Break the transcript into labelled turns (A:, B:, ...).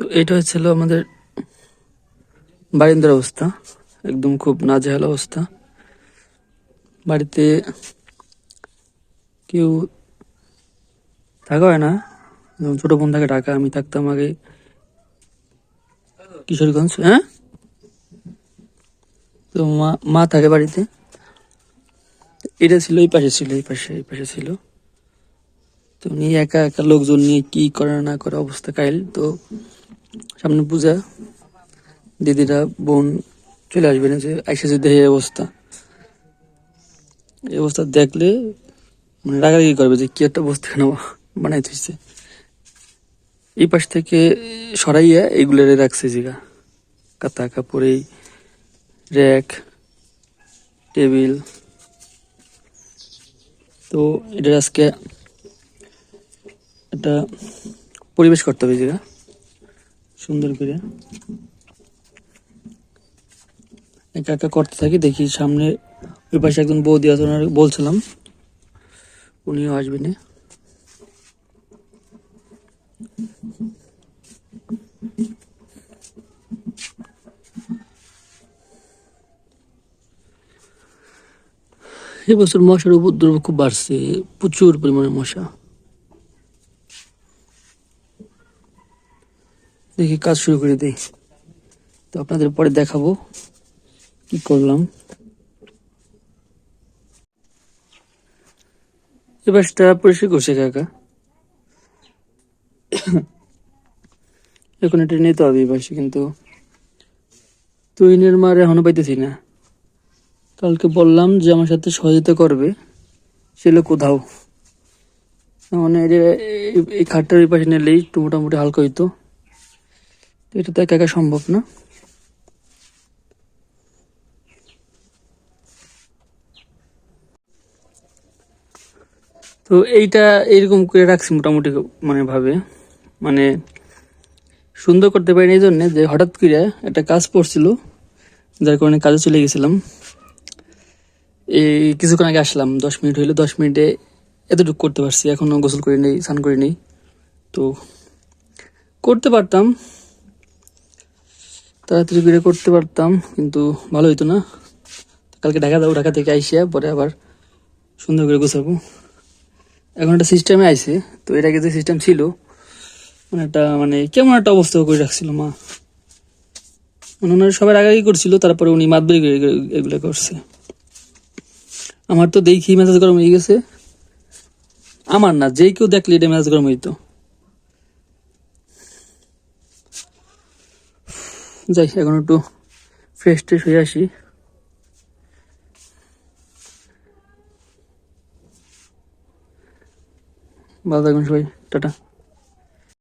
A: তো এটা হচ্ছিল আমাদের বারিন্দার অবস্থা। একদম খুব নাজেহাল অবস্থা। বাড়িতে কেউ থাকা হয় না। ছোট বোন থাকে, ঢাকা, আমি থাকতাম আগে কিশোরগঞ্জ হ্যাঁ? তো মা মা থাকে বাড়িতে। এটা ছিল, এই পাশে ছিল, এই পাশে এই পাশে ছিল। তো উনি একা একা লোকজন নিয়ে কি করে না করে অবস্থা কাইল। তো সামনে পূজা, দিদিরা, বোন চলে আসবে না যে আইসা যদি এই অবস্থা। এই অবস্থা দেখলে মানে রাগারাগি করবে যে কি একটা বস্তু কেন বানাই থইছে। এই পাশ থেকে সরাইয়া এগুলোরে রাখছে জিগা কাতা কাপড়, র্যাক, টেবিল। তো এটা আজকে একটা পরিবেশ করতে হবে জিগা সুন্দর করে। একা একা করতে থাকি, দেখি সামনে ওই পাশে একজন বৌদি আছে ওনার, বলছিলাম। উনিও আসবেন এবছর মশার উপদ্রব খুব বাড়ছে, প্রচুর পরিমাণে মশা। দেখি কাজ শুরু করে দিই। তো আপনাদের পরে দেখাবো কি করলাম। এবার বাসটা পরিষ্কার করছে কাকা। এখন এটা নিতে হবে এই বাসে কিন্তু তুইনের মার এখনও পাইতেছি না। কালকে বললাম যে আমার সাথে সহযোগিতা করবে ছিল কোথাও। মানে এই খাটটার পাশে নিলেই মোটামুটি হালকা হইতো। তো এটা তো একা সম্ভব না। তো এইটা এইরকম করে রাখছি মোটামুটি মানে ভাবে। মানে সুন্দর করতে পারিনি এই জন্যে যে হঠাৎ করে একটা কাজ পড়ছিল, যার কারণে কাজে চলে গেছিলাম। এই কিছুক্ষণ আগে আসলাম, দশ মিনিট হইল, দশ মিনিটে এতটুকু করতে পারছি, এখনও গোসল করে নেই, স্নান করে নেই। তো করতে পারতাম তাড়াতাড়ি করে করতে পারতাম, কিন্তু ভালো হইতো না। কালকে ঢাকা যাব, ঢাকা থেকে আইসিয়া পরে আবার সুন্দর করে গোছাবো। এখন একটা সিস্টেমে আইছে, তো এর আগে যে সিস্টেম ছিল মানে একটা মানে কেমন একটা অবস্থা করে রাখছিল, মা? মানে ওনারা সবার আগে আগে করছিল, তারপরে উনি মাতবরি এগুলো করছে। আমার তো দেখি মেজাজ গরম হয়ে গেছে। আমার না যেই কেউ দেখলে এটা মেজাজ গরম হইতো। যাই এখন একটু ফ্রেশ ট্রেশ হয়ে আসি। ভালো থাকবেন সবাই টাটা।